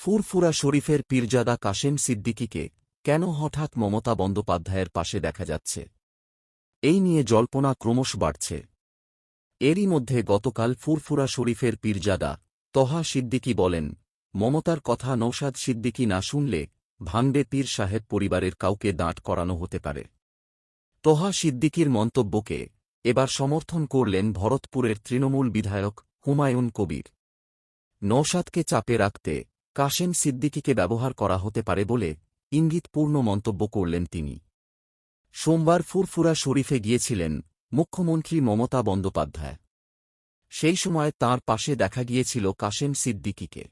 ফুরফুরা শরীফের পীরজাদা কাশেম সিদ্দিকীকে কেন হঠাৎ মমতা বন্দ্যোপাধ্যায়ের পাশে দেখা যাচ্ছে? এই নিয়ে জল্পনা ক্রমশ বাড়ছে। এরই মধ্যে গতকাল ফুরফুরা শরীফের পীরজাদা তহা সিদ্দিকী বলেন, মমতার কথা নৌসাদ সিদ্দিকী না শুনলে ভাঙবে পীর সাহেব পরিবারের কাউকে দাঁট করানো হতে পারে। তহা সিদ্দিকীর মন্তব্যকে এবার সমর্থন করলেন ভরতপুরের তৃণমূল বিধায়ক হুমায়ুন কবির। নৌসাদকে চাপে রাখতে কাশেম সিদ্দিকীকে ব্যবহার করা হতে পারে বলে ইঙ্গিতপূর্ণ মন্তব্য করলেন তিনি। সোমবার ফুরফুরা শরীফে গিয়েছিলেন মুখ্যমন্ত্রী মমতা বন্দ্যোপাধ্যায়। সেই সময় তার পাশে দেখা গিয়েছিল কাশেম সিদ্দিকীকে।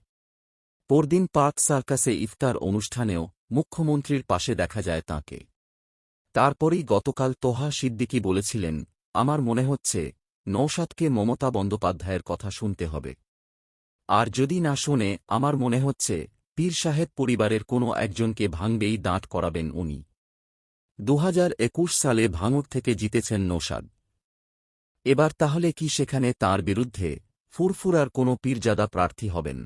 পরদিন পার্ক সার্কাসে ইফতার অনুষ্ঠানেও মুখ্যমন্ত্রীর পাশে দেখা যায় তাঁকে। তারপরেই গতকাল তোহা সিদ্দিকী বলেছিলেন, আমার মনে হচ্ছে নৌসাদকে মমতা বন্দ্যোপাধ্যায়ের কথা শুনতে হবে। আর যদি না শোনে, আমার মনে হচ্ছে, পীর সাহেব পরিবারের কোনো একজনকে ভাঙবেই দাঁত করাবেন উনি। দুহাজার একুশ সালে ভাঙড় থেকে জিতেছেন নৌসাদ এবার তাহলে কি সেখানে তার বিরুদ্ধে ফুরফুরার কোনো পীরজাদা প্রার্থী হবেন?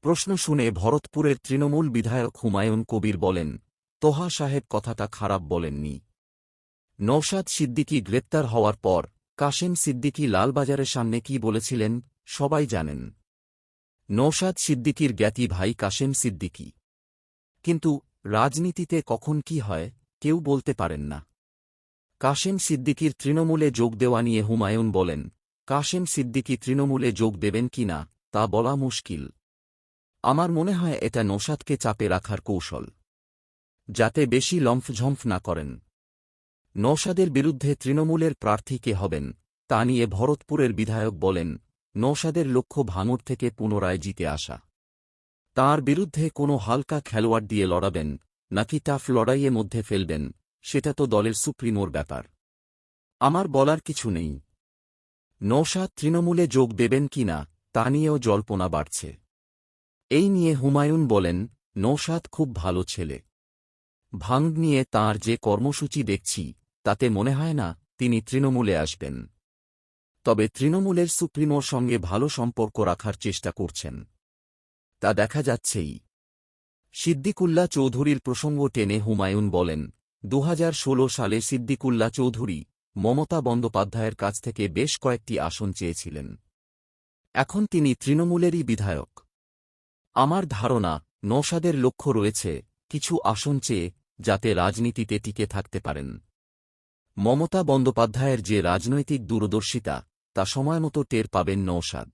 প্রশ্ন শুনে ভরতপুরের তৃণমূল বিধায়ক হুমায়ুন কবির বলেন, তোহা সাহেব কথাটা খারাপ বলেননি। নৌসাদ সিদ্দিকী গ্রেপ্তার হওয়ার পর কাশেম সিদ্দিকী লালবাজারের সামনে কি বলেছিলেন, সবাই জানেন। নৌসাদ সিদ্দিকীর জ্ঞাতি ভাই কাশেম সিদ্দিকী। কিন্তু রাজনীতিতে কখন কি হয়, কেউ বলতে পারেন না। কাশেম সিদ্দিকীর তৃণমূলে যোগ দেওয়া নিয়ে হুমায়ুন বলেন, কাশেম সিদ্দিকী তৃণমূলে যোগ দেবেন কি না, তা বলা মুশকিল। আমার মনে হয় এটা নৌসাদকে চাপে রাখার কৌশল। যাতে বেশি লম্ফঝম্ফ না করেন। নৌসাদের বিরুদ্ধে তৃণমূলের প্রার্থী কে হবেন, তা নিয়ে ভরতপুরের বিধায়ক বলেন নৌসাদের লক্ষ্য ভাঙর থেকে পুনরায় জিতে আসা। তার বিরুদ্ধে কোনো হালকা খেলোয়াড় দিয়ে লড়াবেন, নাকি টাফ লড়াইয়ে মধ্যে ফেলবেন, সেটা তো দলের সুপ্রিমোর ব্যাপার। আমার বলার কিছু নেই। নৌসাদ তৃণমূলে যোগ দেবেন কিনা তা নিয়েও জল্পনা বাড়ছে। এই নিয়ে হুমায়ুন বলেন, নৌসাদ খুব ভালো ছেলে। ভাঙ নিয়ে তাঁর যে কর্মসূচি দেখছি, তাতে মনে হয় না তিনি তৃণমূলে আসবেন। তবে তৃণমূলের সুপ্রিমোর সঙ্গে ভালো সম্পর্ক রাখার চেষ্টা করছেন। তা দেখা যাচ্ছেই। সিদ্দিকুল্লা চৌধুরীর প্রসঙ্গ টেনে হুমায়ুন বলেন দু হাজার ষোলো সালে সিদ্দিকুল্লা চৌধুরী মমতা বন্দ্যোপাধ্যায়ের কাছ থেকে বেশ কয়েকটি আসন চেয়েছিলেন। এখন তিনি তৃণমূলেরই বিধায়ক। আমার ধারণা নৌসাদের লক্ষ্য রয়েছে কিছু আসন চেয়ে যাতে রাজনীতিতে টিকে থাকতে পারেন। মমতা বন্দ্যোপাধ্যায়ের যে রাজনৈতিক দূরদর্শিতা তা সময়মতো টের পাবেন নৌসাদ